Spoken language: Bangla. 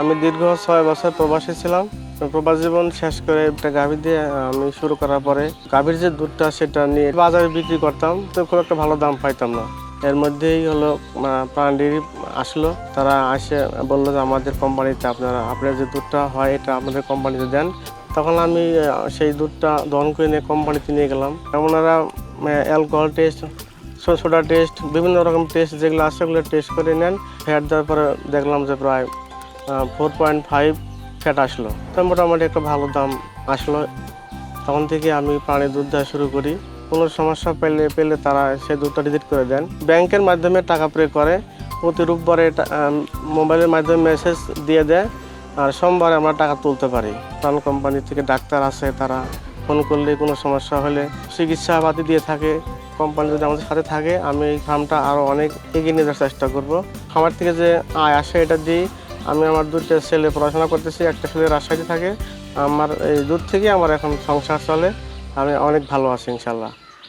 আমি দীর্ঘ ছয় বছর প্রবাসী ছিলাম। প্রবাস জীবন শেষ করে একটা গাভী দিয়ে আমি শুরু করার পরে গাভীর যে দুধটা সেটা নিয়ে বাজারে বিক্রি করতাম, তো খুব একটা ভালো দাম পাইতাম না। এর মধ্যেই হলো প্রাণডেরি আসলো। তারা আসে, বলল যে আমাদের কোম্পানিতে আপনারা, আপনার যে দুধটা হয় এটা আমাদের কোম্পানিতে দেন। তখন আমি সেই দুধটা দহন করে নিয়ে কোম্পানিতে নিয়ে গেলাম। ওনারা অ্যালকোহল টেস্ট সোডা টেস্ট, বিভিন্ন রকম টেস্ট যেগুলো আছে সেগুলো টেস্ট করে নেন। ফ্যাট দেওয়ার পরে দেখলাম যে প্রায় ফোর পয়েন্ট ফাইভ ফ্যাট আসলো। তো মোটামুটি একটা ভালো দাম আসলো। তখন থেকে আমি প্রাণী দুধ দেওয়া শুরু করি। কোনো সমস্যা পেলে পেলে তারা সে দুধটা রিজিট করে দেন। ব্যাংকের মাধ্যমে টাকা পে করে। প্রতি রোববারে মোবাইলের মাধ্যমে মেসেজ দিয়ে দেয়। আর সোমবারে আমরা টাকা তুলতে পারি। প্রাণ কোম্পানি থেকে ডাক্তার আছে তারা ফোন করলে কোনো সমস্যা হলে চিকিৎসাপাতি দিয়ে থাকে। কোম্পানি যদি আমাদের সাথে থাকে, আমি এই ফার্মটা আরও অনেক এগিয়ে নিয়ে যাওয়ার চেষ্টা করব। খামার থেকে যে আয় আসে, এটা দিই। আমি আমার দুটো ছেলে পড়াশোনা করতেছি, একটা ছেলে রাজশাহীতে থাকে। আমার এই দূর থেকে আমার এখন সংসার চলে। আমি অনেক ভালো আছি, ইনশাল্লাহ।